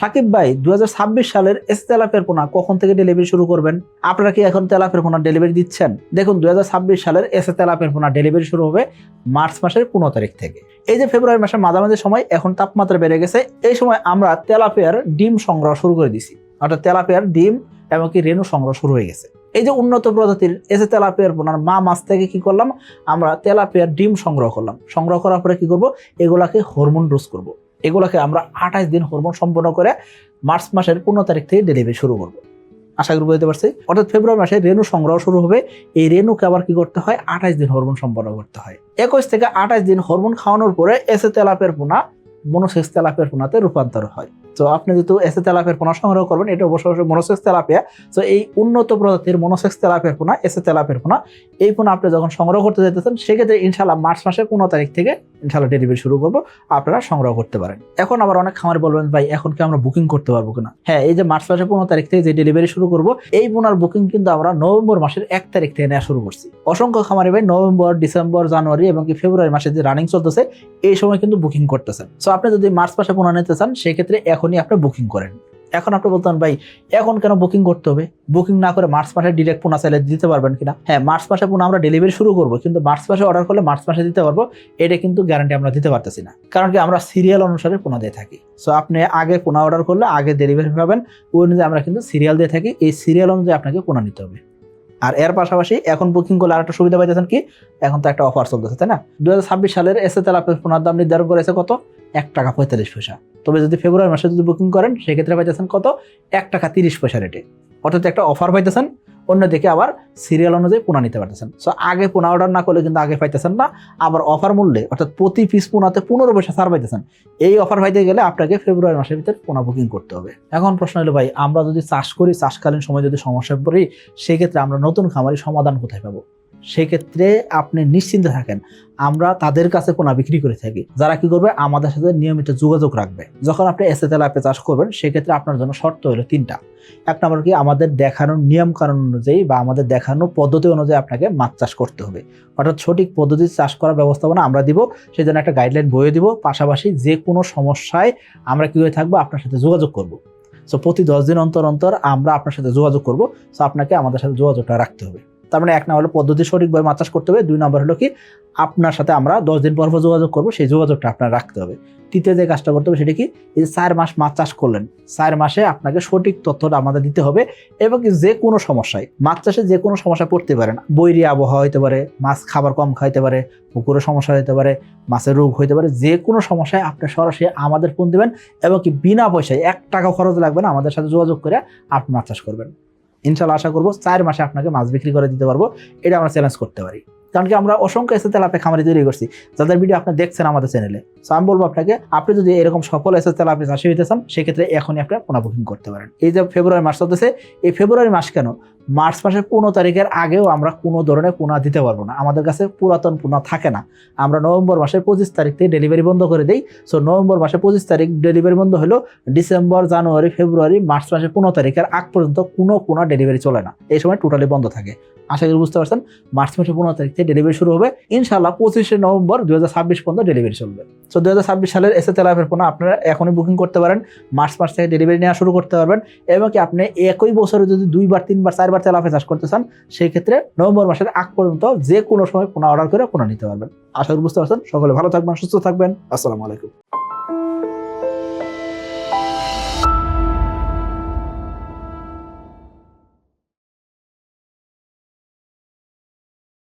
সাকিব ভাই দুই হাজার ছাব্বিশ সালের এস তেলাপের পোনা কখন থেকে ডেলিভারি শুরু করবেন? আপনারা কি এখন তেলাপের পোনা ডেলিভারি দিচ্ছেন? দেখুন দুই হাজার ছাব্বিশ সালের এস তেলাপের পোনা ডেলিভারি শুরু হবে মার্চ মাসের পনেরো তারিখ থেকে। এই যে ফেব্রুয়ারি মাসের মাঝামাঝি সময়, এখন তাপমাত্রা বেড়ে গেছে। এই সময় আমরা তেলাপিয়ার ডিম সংগ্রহ শুরু করে দিছি। অর্থাৎ তেলাপিয়ার ডিম এমনকি রেণু সংগ্রহ শুরু হয়ে গেছে। এই যে উন্নত প্রজাতির এসে তেলাপিয়ার পোনার মা মাছ থেকে কি করলাম? আমরা তেলাপিয়ার ডিম সংগ্রহ করলাম। সংগ্রহ করার পরে কি করব? এগুলাকে হরমোন ডোজ করব। এগুলোকে আমরা আঠাশ দিন হরমোন সম্পন্ন করে মার্চ মাসের পনেরো তারিখ থেকে ডেলিভারি শুরু করব। আশা করি বুঝতে পারছি? অর্থাৎ ফেব্রুয়ারি মাসে রেণু সংগ্রহ শুরু হবে। এই রেণুকে আবার কি করতে হয়? আঠাশ দিন হরমোন সম্পন্ন করতে হয়। একুশ থেকে আঠাশ দিন হরমোন খাওয়ানোর পরে এসে তেলাপের পোনা মনোসেক্স তেলাপের পোনাতে রূপান্তর হয়। তো আপনি যেহেতু এসে তেলাপের পোনা সংগ্রহ করবেন, এটা অবশ্যই অবশ্যই মনোসেক্স তেলাপিয়া। তো এই উন্নত প্রজাতির মনোসেক্স তেলাপের পোনা এসে তেলাপের পোনা, এই পোনা আপনি যখন সংগ্রহ করতে যেতেছেন, সেক্ষেত্রে ইনশাল্লাহ মার্চ মাসের পনেরো তারিখ থেকে ইনশাল্লাহ ডেলিভারি শুরু করব, আপনারা সংগ্রহ করতে পারেন। এখন আবার অনেক খামার বলবেন, ভাই, এখন কি আমরা বুকিং করতে পারব কিনা? হ্যাঁ এই যে মার্চ মাসের পনেরো তারিখ থেকে যে ডেলিভারি শুরু করব, এই পোনার বুকিং কিন্তু আমরা নভেম্বর মাসের এক তারিখ থেকে নেওয়া শুরু করছি। অসংখ্য খামারি ভাই নভেম্বর, ডিসেম্বর, জানুয়ারি এবং কি ফেব্রুয়ারি মাসে যে রানিং চলতেছে, এই সময় কিন্তু বুকিং করতেছেন। সো আপনি যদি মার্চ মাসে পোনা নিতে চান, সেক্ষেত্রে এখনই আপনি বুকিং করেন। এখন আপনি বলতেন ভাই, এখন কেন বুকিং করতে হবে? বুকিং না করে মার্চ মাসে ডিরেক্ট পোনা চাইলে দিতে পারবেন কিনা? হ্যাঁ মার্চ মাসে পোনা আমরা ডেলিভারি শুরু করব, কিন্তু মার্চ মাসে অর্ডার করলে মার্চ মাসে দিতে পারব, এটা কিন্তু গ্যারান্টি আমরা দিতে পারতেছি না। কারণ কি, আমরা সিরিয়াল অনুসারে পোনা দিয়ে থাকি। সো আপনি আগে পোনা অর্ডার করলে আগে ডেলিভারি পাবেন, ওই অনুযায়ী আমরা কিন্তু সিরিয়াল দিয়ে থাকি, এই সিরিয়াল অনুযায়ী আপনাকে পোনা নিতে হবে। আর এর পাশাপাশি এখন বুকিং করলে আরেকটা সুবিধা পাইতেছেন কি, এখন তো একটা অফার চলতেছে, তাই না? দু হাজার ছাব্বিশ সালের এসে তেলাপের পোনার দাম নির্ধারণ করেছে কত? এক টাকা পঁয়তাল্লিশ পয়সা। তবে যদি ফেব্রুয়ারি মাসে যদি বুকিং করেন, সেক্ষেত্রে পাইতেছেন কত? এক টাকা তিরিশ পয়সা রেটে অর্থাৎ একটা অফার পাইতেছেন, অন্যদিকে আবার সিরিয়াল অনুযায়ী পোনা নিতে পারতেছেন। সো আগে পোনা অর্ডার না করলে কিন্তু আগে পাইতেছেন না। আবার অফার মূল্যে, অর্থাৎ প্রতি পিস পোনাতে পনেরো পয়সা ছাড় পাইতেছেন। এই অফার পাইতে গেলে আপনাকে ফেব্রুয়ারি মাসের ভিতরে পোনা বুকিং করতে হবে। এখন প্রশ্ন হলো, ভাই, আমরা যদি চাষ করি, চাষকালীন সময় যদি সমস্যায় পড়ি, সেক্ষেত্রে আমরা নতুন খামারি সমাধান কোথায় পাবো? সেক্ষেত্রে আপনি নিশ্চিন্তে থাকেন। আমরা তাদের কাছে পোনা বিক্রি করে থাকি। যারা কি করবে? আমাদের সাথে নিয়মিত যোগাযোগ রাখবে। যখন আপনি এসে তেলাপে চাষ করবেন, সেক্ষেত্রে আপনার জন্য শর্ত হলো তিনটা। এক নম্বর কি? আমাদের দেখানোর নিয়ম কানুন অনুযায়ী বা আমাদের দেখানোর পদ্ধতি অনুযায়ী আপনাকে মাছ চাষ করতে হবে। অর্থাৎ সঠিক পদ্ধতি চাষ করার ব্যবস্থাপনা আমরা দিব সেই জন্য একটা গাইডলাইন বইয়ে দিব। পাশাপাশি যে কোনো সমস্যায় আমরা কি হয়ে থাকব? আপনার সাথে যোগাযোগ করব। সো প্রতি দশ দিন অন্তর অন্তর আমরা আপনার সাথে যোগাযোগ করব। সো আপনাকে আমাদের সাথে যোগাযোগটা রাখতে হবে। তার মানে এক নম্বর হলো পদ্ধতি সঠিকভাবে মাছ চাষ করতে হবে। দুই নম্বর হলো কি, আপনার সাথে আমরা দশ দিন পর পর যোগাযোগ করব, সেই যোগাযোগটা আপনার রাখতে হবে। তৃতীয় যে কাজটা করতে হবে সেটা কি, এই চার মাস মাছ চাষ করলেন, চার মাসে আপনাকে সঠিক তথ্যটা আমাদের দিতে হবে এবং যে কোনো সমস্যায় মাছ চাষে যে কোনো সমস্যায় পড়তে পারেন। বৈরি আবহাওয়া হতে পারে, মাছ খাবার কম খাইতে পারে পুকুরের সমস্যা হতে পারে, মাছের রোগ হইতে পারে, যে কোনো সমস্যায় আপনি সরাসরি আমাদের ফোন দেবেন এবং কি বিনা পয়সায় এক টাকা খরচ লাগবে না, আমাদের সাথে যোগাযোগ করে আপনি মাছ চাষ করবেন। ইনশাল্লাহ আশা করব চার মাসে আপনাকে মাছ বিক্রি করে দিতে পারব। এটা আমরা চ্যালেঞ্জ করতে পারি। কারণ কি আমরা অসংখ্য এসে তেলাপে খামারি তৈরি করছি, যাদের ভিডিও আপনি দেখছেন আমাদের চ্যানেলে সো আমি বলব আপনাকে, আপনি যদি এরকম সফল এসে তেলাপে চাষি হইতে চান, সেক্ষেত্রে এখনই আপনি পোনা বুকিং করতে পারেন। এই যে ফেব্রুয়ারি মাস চলতেছে, এই ফেব্রুয়ারি মাস কেন? মার্চ মাসের পনেরো তারিখের আগেও আমরা কোনো ধরনের পোনা দিতে পারব না। আমাদের কাছে পুরাতন পোনা থাকে না। আমরা নভেম্বর মাসের পঁচিশ তারিখ থেকে ডেলিভারি বন্ধ করে দিই। সো নভেম্বর মাসের পঁচিশ তারিখ ডেলিভারি বন্ধ হলো ডিসেম্বর, জানুয়ারি, ফেব্রুয়ারি, মার্চ মাসের পনেরো তারিখের আগ পর্যন্ত কোনো পোনা ডেলিভারি চলে না। এই সময় টোটালি বন্ধ থাকে। আশা করি বুঝতে পারছেন? মার্চ মাসের পনেরো তারিখ থেকে ডেলিভারি শুরু হবে। ইনশাল্লাহ পঁচিশে নভেম্বর দু হাজার ছাব্বিশ পর্যন্ত ডেলিভারি চলবে। সো দু হাজার ছাব্বিশ সালের এসে তেলাপের পোনা আপনারা এখনই বুকিং করতে পারেন। মার্চ মাস থেকে ডেলিভারি নেওয়া শুরু করতে পারবেন। এবং কি আপনি একই বছরে যদি দুইবার, তিনবার, চারবার তেলাপে চাষ করতে চান, সেই ক্ষেত্রে নভেম্বর মাসের আগ পর্যন্ত যে কোনো সময় পোনা অর্ডার করে পোনা নিতে পারবেন। আশা করি বুঝতে পারছেন। সকলে ভালো থাকবেন, সুস্থ থাকবেন। আসসালামু আলাইকুম।